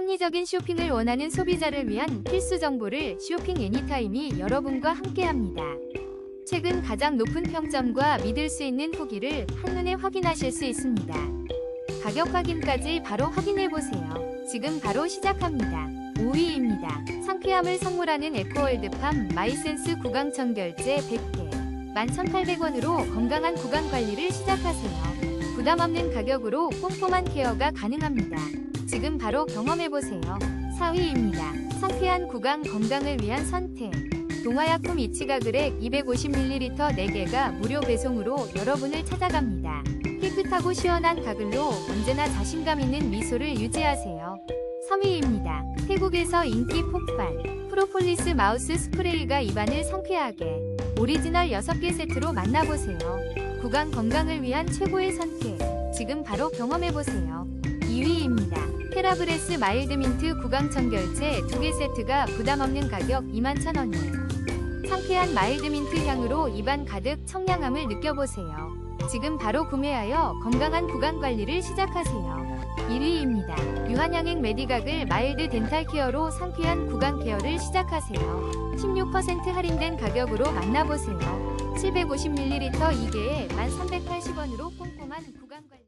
합리적인 쇼핑을 원하는 소비자를 위한 필수 정보를 쇼핑 애니타임이 여러분과 함께합니다. 최근 가장 높은 평점과 믿을 수 있는 후기를 한눈에 확인하실 수 있습니다. 가격 확인까지 바로 확인해 보세요. 지금 바로 시작합니다. 5위입니다. 상쾌함을 선물하는 에코월드팜 마이센스 구강청 결제 100개 11,800원으로 건강한 구강 관리를 시작하세요. 부담 없는 가격으로 꼼꼼한 케어가 가능합니다. 지금 바로 경험해보세요. 4위입니다. 상쾌한 구강 건강을 위한 선택. 동화약품 이치가그렉 250ml 4개가 무료 배송으로 여러분을 찾아갑니다. 깨끗하고 시원한 가글로 언제나 자신감 있는 미소를 유지하세요. 3위입니다. 태국에서 인기 폭발. 프로폴리스 마우스 스프레이가 입안을 상쾌하게. 오리지널 6개 세트로 만나보세요. 구강 건강을 위한 최고의 선택. 지금 바로 경험해보세요. 2위입니다. 테라브레스 마일드 민트 구강청 결제 2개 세트가 부담 없는 가격 21,000원에 상쾌한 마일드 민트 향으로 입안 가득 청량함을 느껴보세요. 지금 바로 구매하여 건강한 구강 관리를 시작하세요. 1위입니다. 유한양행 메디각을 마일드 덴탈 케어로 상쾌한 구강 케어를 시작하세요. 16% 할인된 가격으로 만나보세요. 750ml 2개에 1,380원으로 꼼꼼한 구강 관리